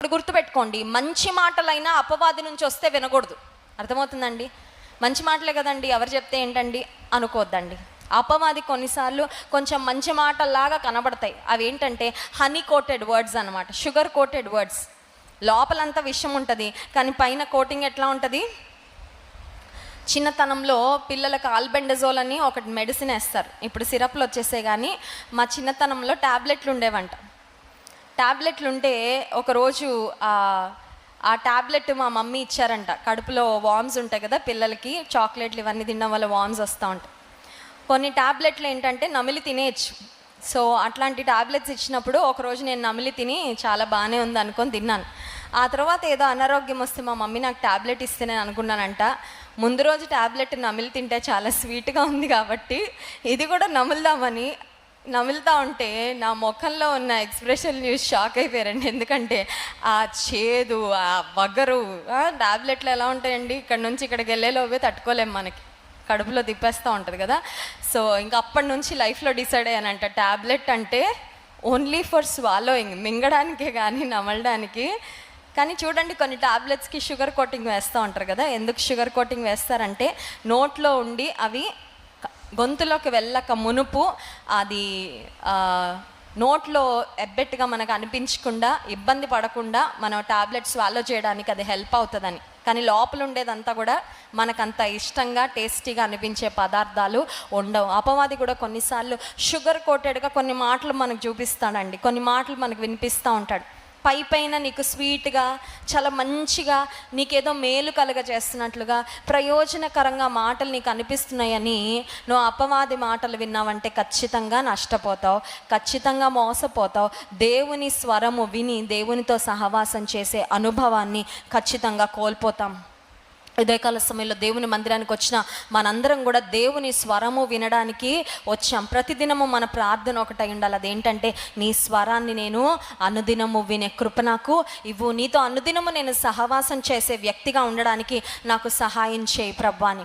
ఇప్పుడు గుర్తుపెట్టుకోండి మంచి మాటలైనా అపవాది నుంచి వస్తే వినకూడదు. అర్థమవుతుందండి? మంచి మాటలే కదండి ఎవరు చెప్తే ఏంటండి? అనుకోవద్దండి అపవాది కొన్నిసార్లు కొంచెం మంచి మాటల్లాగా కనబడతాయి. అవి ఏంటంటే హనీ కోటెడ్ వర్డ్స్ అనమాట షుగర్ కోటెడ్ వర్డ్స్ లోపలంతా విషయం ఉంటుంది కానీ పైన కోటింగ్ ఎట్లా ఉంటుంది? చిన్నతనంలో పిల్లలకు ఆల్బెండజోల్ అని ఒకటి మెడిసిన్ వేస్తారు. ఇప్పుడు సిరప్లు వచ్చేసే కానీ మా చిన్నతనంలో ట్యాబ్లెట్లు ఉండేవంట. ట్యాబ్లెట్లుంటే ఒకరోజు ఆ టాబ్లెట్ ట్యాబ్లెట్ మా మమ్మీ ఇచ్చారంట. కడుపులో వామ్స్ ఉంటాయి కదా పిల్లలకి చాక్లెట్లు ఇవన్నీ తినడం వల్ల వామ్స్ వస్తూ ఉంటాయి. కొన్ని ట్యాబ్లెట్లు ఏంటంటే నమిలి తినేయచ్చు. సో అట్లాంటి ట్యాబ్లెట్స్ ఇచ్చినప్పుడు ఒకరోజు నేను నమిలి తిని చాలా బాగానే ఉంది అనుకొని తిన్నాను. ఆ తర్వాత ఏదో అనారోగ్యం వస్తే మా మమ్మీ నాకు ట్యాబ్లెట్ ఇస్తే నేను అనుకున్నానంట. ముందు రోజు ట్యాబ్లెట్ నమిలి తింటే చాలా స్వీట్గా ఉంది కాబట్టి ఇది కూడా నములుదామని నమిలుతా ఉంటే నా ముఖంలో ఉన్న ఎక్స్ప్రెషన్ చూసి షాక్ అయిపోయారండి. ఎందుకంటే ఆ చేదు ఆ వగరు ట్యాబ్లెట్లు ఎలా ఉంటాయండి? ఇక్కడ నుంచి ఇక్కడికి వెళ్ళేలోవి తట్టుకోలేము మనకి. కడుపులో తిప్పేస్తూ ఉంటుంది కదా. సో ఇంకా అప్పటి నుంచి లైఫ్లో డిసైడ్ అయ్యానంట. ట్యాబ్లెట్ అంటే ఓన్లీ ఫర్ స్వాలోయింగ్ మింగడానికే కానీ నమలడానికి. కానీ చూడండి కొన్ని టాబ్లెట్స్కి షుగర్ కోటింగ్ వేస్తూ ఉంటారు కదా. ఎందుకు షుగర్ కోటింగ్ వేస్తారంటే నోట్లో ఉండి అవి గొంతులోకి వెళ్ళక మునుపు అది నోట్లో ఎబ్బెట్టుగా మనకు అనిపించకుండా ఇబ్బంది పడకుండా మనం టాబ్లెట్స్ స్వాలో చేయడానికి అది హెల్ప్ అవుతుందని. కానీ లోపల ఉండేదంతా కూడా మనకంత ఇష్టంగా టేస్టీగా అనిపించే పదార్థాలు ఉండవు. అపవాది కూడా కొన్నిసార్లు షుగర్ కోటెడ్గా కొన్ని మాటలు మనకు చూపిస్తాడండి. కొన్ని మాటలు మనకు వినిపిస్తూ ఉంటాడు. పై పైన నీకు స్వీట్గా చాలా మంచిగా నీకేదో మేలు కలగ చేస్తున్నట్లుగా ప్రయోజనకరంగా మాటలు నీకు అనిపిస్తున్నాయని నువ్వు అపవాది మాటలు విన్నావంటే ఖచ్చితంగా నష్టపోతావు ఖచ్చితంగా మోసపోతావు. దేవుని స్వరము విని దేవునితో సహవాసం చేసే అనుభవాన్ని ఖచ్చితంగా కోల్పోతాం. ఉదయకాల సమయంలో దేవుని మందిరానికి వచ్చిన మనందరం కూడా దేవుని స్వరము వినడానికి వచ్చాం. ప్రతిదినము మన ప్రార్థన ఒకటై ఉండాలి. అదేంటంటే నీ స్వరాన్ని నేను అనుదినము వినే కృప నాకు ఇవ్వు. నీతో అనుదినము నేను సహవాసం చేసే వ్యక్తిగా ఉండడానికి నాకు సహాయం చేయి ప్రభు అని